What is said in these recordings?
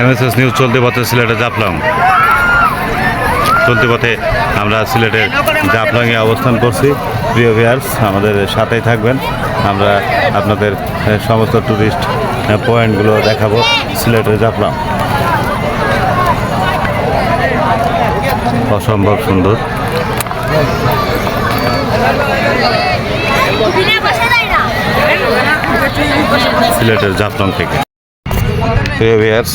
MSS news চলতি পথে সিলেটে জাফলং। চলতি পথে আমরা সিলেটের জাফলংয়ে অবস্থান করছি। প্রিয় ভিয়ার্স আমাদের সাথেই থাকবেন। আমরা আপনাদের সমস্ত ট্যুরিস্ট পয়েন্টগুলো দেখাবো সিলেটের জাফলং। অসম্ভব সুন্দর। সিলেটের জাফলং থেকে। প্রিয় ভিয়ার্স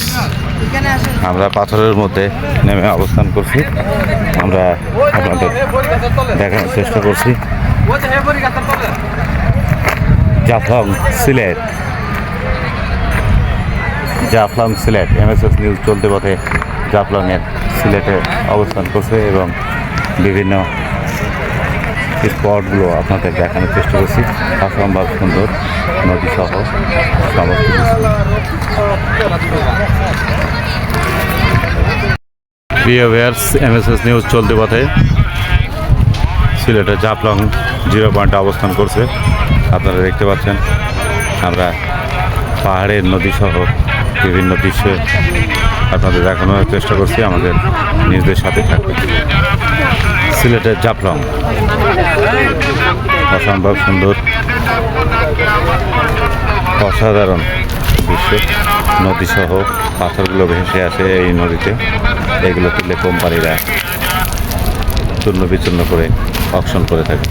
আমরা পাথরের মধ্যে নেমে অবস্থান করছি। আমরা আপনাদের দেখানোর চেষ্টা করছি। জাফলং সিলেট। জাফলং সিলেট এমএসএস নিউজ চলতে পথে জাফলংয়ের সিলেটে অবস্থান করছে এবং বিভিন্ন স্পটগুলো আপনাদের দেখানোর চেষ্টা করছি। অসম্ভব সুন্দর নদী সহ সমস্ত প্রিয় এমএসএস নিউজ চলতি পথে সিলেটের জাফলং জিরো পয়েন্টে অবস্থান করছে। আপনারা দেখতে পাচ্ছেন, আমরা পাহাড়ের নদী সহ বিভিন্ন দৃশ্য আপনাদের দেখানোর চেষ্টা করছি। আমাদের নিজেদের সাথে থাকবে সিলেটের জাফলং অসম্ভব সুন্দর। অসাধারণ দৃশ্য। নদী সহ পাথরগুলো ভেসে আসে এই নদীতে। এগুলো তুলে কোম্পানিরা চূর্ণ বিচূর্ণ করে অকশন করে থাকে।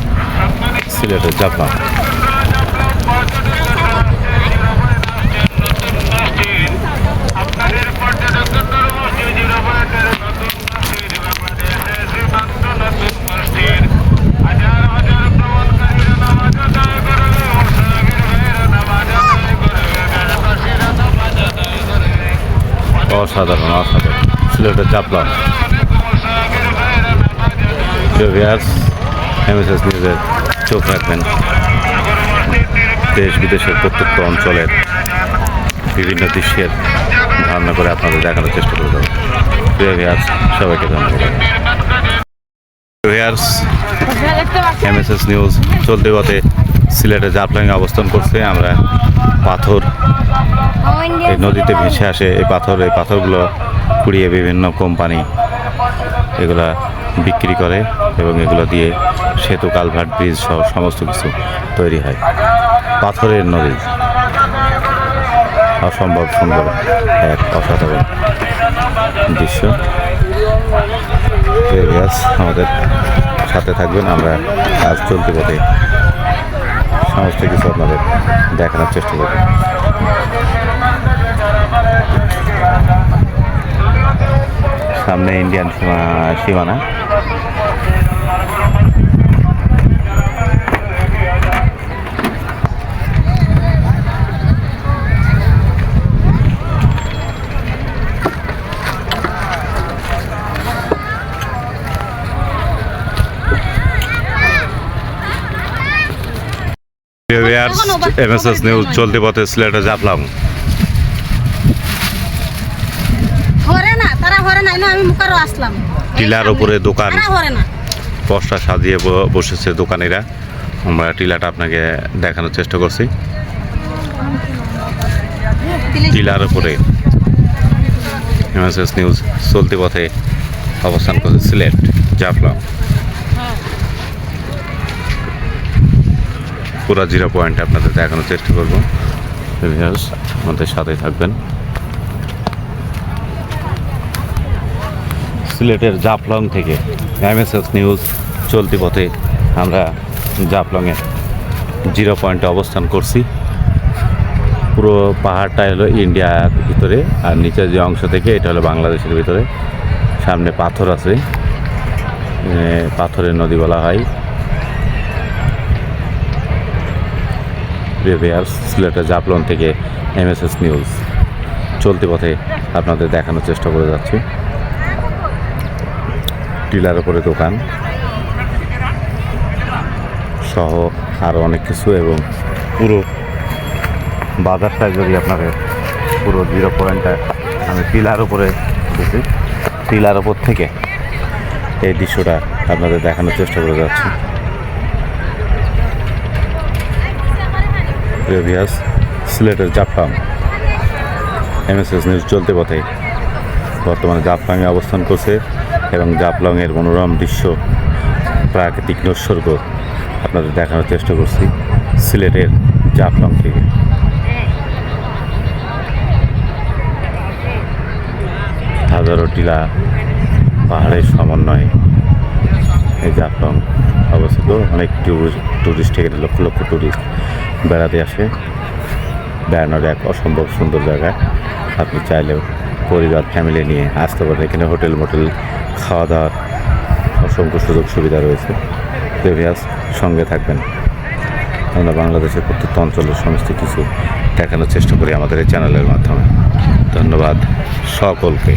সিলেটের জাফলং অসাধারণ অসাধারণ। সিলেটের নামাজ এমএসএস নিউজের চোখ রাখবেন। দেশ বিদেশের প্রত্যেকটা অঞ্চলের বিভিন্ন দৃশ্যের ধারণা করে আপনাদের দেখানোর চেষ্টা করে দেবো সবাইকে ধন্যবাদ। এমএসএস নিউজ চলতে পথে সিলেটে জাফলংয়ে অবস্থান করছে। আমরা পাথর এই নদীতে ভেসে আসে। এই পাথর এই পাথরগুলো কুড়িয়ে বিভিন্ন কোম্পানি এগুলা বিক্রি করে এবং এগুলো দিয়ে সেতু কালভার্ট ব্রিজ সহ সমস্ত কিছু তৈরি হয়। পাথরের নদী। অসম্ভব সুন্দর এক অসাধারণ দৃশ্য। আমাদের সাথে থাকবেন। আমরা আজ চলতে পথে সমস্ত কিছু আপনাদের দেখানোর চেষ্টা করব। সামনে ইন্ডিয়ান সীমা এমএসএস নিউজ চলতি পথে সিলেটে জাফলাম টিলার উপরে দোকান। পশটা সাজিয়ে বসেছে দোকানিরা। আমরা টিলাটা আপনাকে দেখানোর চেষ্টা করছি। টিলার উপরে এমএসএস নিউজ চলতি পথে অবস্থান করছে সিলেট জাফলং পুরা জিরো পয়েন্ট আপনাদের দেখানোর চেষ্টা করব। আমাদের সাথে থাকবেন। সিলেটের জাফলং থেকে এমএসএস নিউজ চলতি পথে আমরা জাফলংয়ের জিরো পয়েন্টে অবস্থান করছি। পুরো পাহাড়টা হলো ইন্ডিয়ার ভিতরে, আর নিচের যে অংশ থেকে এটা হলো বাংলাদেশের ভিতরে। সামনে পাথর আছে। পাথরের নদী বলা হয়। রিভিয়ার্স সিলেটের জাফলং থেকে এমএসএস নিউজ। চলতি পথে আপনাদের দেখানোর চেষ্টা করে যাচ্ছি। টিলার উপরে দোকান সহ আরও অনেক কিছু এবং পুরো বাজারটা যদি আপনাদের পুরো জিরো পয়েন্টটা আমি টিলার উপরে দেখি টিলার উপর থেকে এই দৃশ্যটা আপনাদের দেখানোর চেষ্টা করে যাচ্ছি। প্রিভিয়াস সিলেটের জাফরাম এমএসএস নিউজ চলতে পথে বর্তমানে জাফলংয়ে অবস্থান করছে এবং জাফলংয়ের মনোরম দৃশ্য, প্রাকৃতিক নৈসর্গ আপনাদের দেখানোর চেষ্টা করছি সিলেটের জাফলং থেকে। হাজারো টিলা পাহাড়ের সমন্বয়ে এই জাফলং অবস্থিত। অনেক টুরিস্ট এখানে লক্ষ লক্ষ টুরিস্ট। বেড়াতে আসে। বেড়ানোর এক অসম্ভব সুন্দর জায়গা। আপনি চাইলেও পরিবার ফ্যামিলি নিয়ে আসতে পারেন। এখানে হোটেল, মোটেল খাওয়া দাওয়ার অসংখ্য সুযোগ সুবিধা রয়েছে। দেবিয়াস সঙ্গে থাকবেন। আমরা বাংলাদেশের প্রত্যেকটা অঞ্চলের সমস্ত কিছু দেখানোর চেষ্টা করি আমাদের এই চ্যানেলের মাধ্যমে। ধন্যবাদ সকলকে।